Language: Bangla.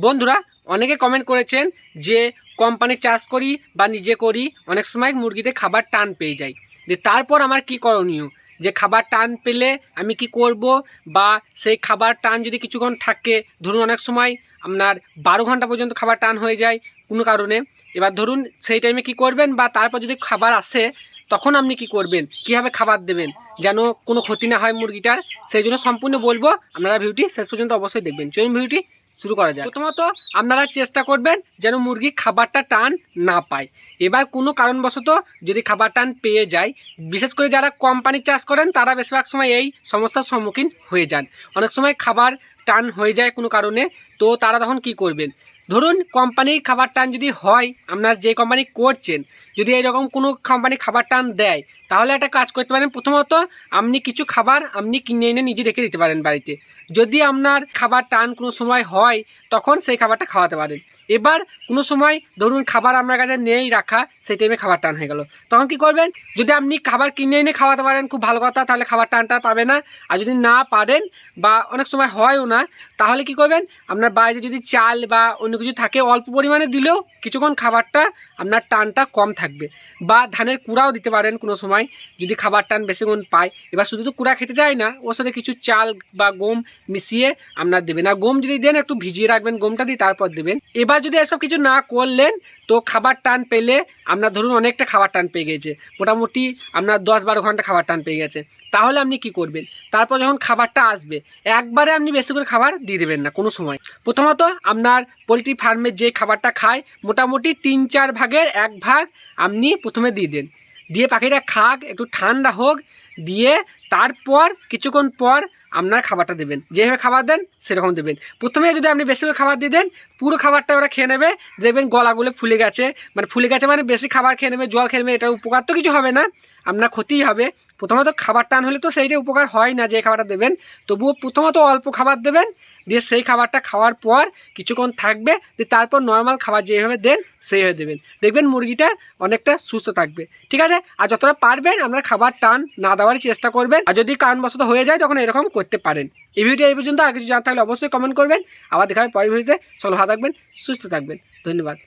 বন্ধুরা, অনেকে কমেন্ট করেছেন যে কোম্পানির চাষ করি বা নিজে করি, অনেক সময় মুরগিতে খাবার টান পেয়ে যায়। যে তারপর আমার কি করণীয়? যে খাবার টান পেলে আমি কি করব? বা সেই খাবার টান যদি কিছুক্ষণ থাকে, ধরুন অনেক সময় আপনার বারো ঘণ্টা পর্যন্ত খাবার টান হয়ে যায় কোনো কারণে। এবার ধরুন সেই টাইমে কি করবেন? বা তারপর যদি খাবার আসে তখন আপনি কি করবেন? কীভাবে খাবার দেবেন? যেন কোনো ক্ষতি না হয় মুরগিটার? সেই জন্য সম্পূর্ণ বলব, আপনারা ভিডিওটি শেষ পর্যন্ত অবশ্যই দেখবেন। চলুন ভিডিওটি শুরু করা যায় প্রথমত, আপনারা চেষ্টা করবেন যেন মুরগি খাবারটা টান না পায়। এবার কোনো কারণবশত যদি খাবার টান পেয়ে যায়, বিশেষ করে যারা কোম্পানির চাষ করেন, তারা বেশিরভাগ সময় এই সমস্যার সম্মুখীন হয়ে যান। অনেক সময় খাবার টান হয়ে যায় কোনো কারণে, তো তারা তখন কি করবেন? ধরুন কোম্পানির খাবার টান যদি হয়, আপনার যে কোম্পানি করছেন, যদি এরকম কোনো কোম্পানি খাবার টান দেয়, তাহলে একটা কাজ করতে পারেন। প্রথমত, আপনি কিছু খাবার আপনি কিনে এনে নিজে রেখে দিতে পারেন বাড়িতে। যদি আপনার খাবার টান কোনো সময় হয়, তখন সেই খাবারটা খাওয়াতে পারেন। এবার কোনো সময় ধরুন খাবার আপনার কাছে নেই রাখা, সেই টাইমে খাবার টান হয়ে গেল। তখন কি করবেন? যদি আপনি খাবার কিনে এনে খাওয়াতে পারেন, খুব ভালো কথা, তাহলে খাবার টানটা পাবে না। আর যদি না পারেন বা অনেক সময় হয়ও না, তাহলে কি করবেন? আপনার বাড়িতে যদি চাল বা অন্য কিছু থাকে, অল্প পরিমাণে দিলেও কিছুক্ষণ খাবারটা আপনার টানটা কম থাকবে। বা ধানের কুড়াও দিতে পারেন কোনো সময়, যদি খাবার টান বেশিক্ষণ পায়। এবার শুধু তো কুড়া খেতে যায় না, ওর সাথে কিছু চাল বা গম মিশিয়ে আপনার দেবেন। আর গম যদি দেন, একটু ভিজিয়ে রাখবেন গমটা দিয়ে তারপর দেবেন। এবার যদি এসব কিছু না করলেন, তো খাবার টান পেলে আপনার ধরুন অনেকটা খাবার টান পেয়ে গেছে। মোটামুটি আপনার দশ বারো ঘণ্টা খাবার টান পেয়ে গেছে। তাহলে আপনি কি করবেন? তারপর যখন খাবারটা আসবে, একবারে আপনি বেশি করে খাবার দিয়ে দেবেন না কোনো সময়। প্রথমত আপনার পোলট্রি ফার্মের যে খাবারটা খায়, মোটামুটি তিন চার ভাগের এক ভাগ আপনি প্রথমে দিয়ে দেন। দিয়ে পাখিটা খাক, একটু ঠান্ডা হোক, দিয়ে তারপর কিছুক্ষণ পর আপনার খাবারটা দেবেন। যেভাবে খাবার দেন, সেরকম দেবেন। প্রথমে যদি আপনি বেশি করে খাবার দিয়ে দেন, পুরো খাবারটা ওরা খেয়ে নেবে। দেখবেন গলাগুলো ফুলে গেছে। মানে ফুলে গেছে মানে বেশি খাবার খেয়ে নেবে, জল খেয়ে নেবে, এটা উপকার তো কিছু হবে না। আপনার ক্ষতিই হবে। প্রথমত খাবার টান হলে তো সেইটা উপকার হয় না যে খাবারটা দেবেন। তবুও প্রথমত অল্প খাবার দেবেন। দিয়ে সেই খাবারটা খাওয়ার পর কিছুক্ষণ থাকবে, দিয়ে তারপর নর্মাল খাবার যেভাবে দেন সেইভাবে দেবেন। দেখবেন মুরগিটা অনেকটা সুস্থ থাকবে। ঠিক আছে? আর যতটা পারবেন আপনার খাবার টান না দেওয়ার চেষ্টা করবেন। আর যদি কারণবশত হয়ে যায়, তখন এরকম করতে পারেন। এই ভিডিওটা এই পর্যন্ত। আর কিছু জানতে থাকলে অবশ্যই কমেন্ট করবেন। আবার দেখা হবে পরের ভিডিওতে। সলভা থাকবেন, সুস্থ থাকবেন। ধন্যবাদ।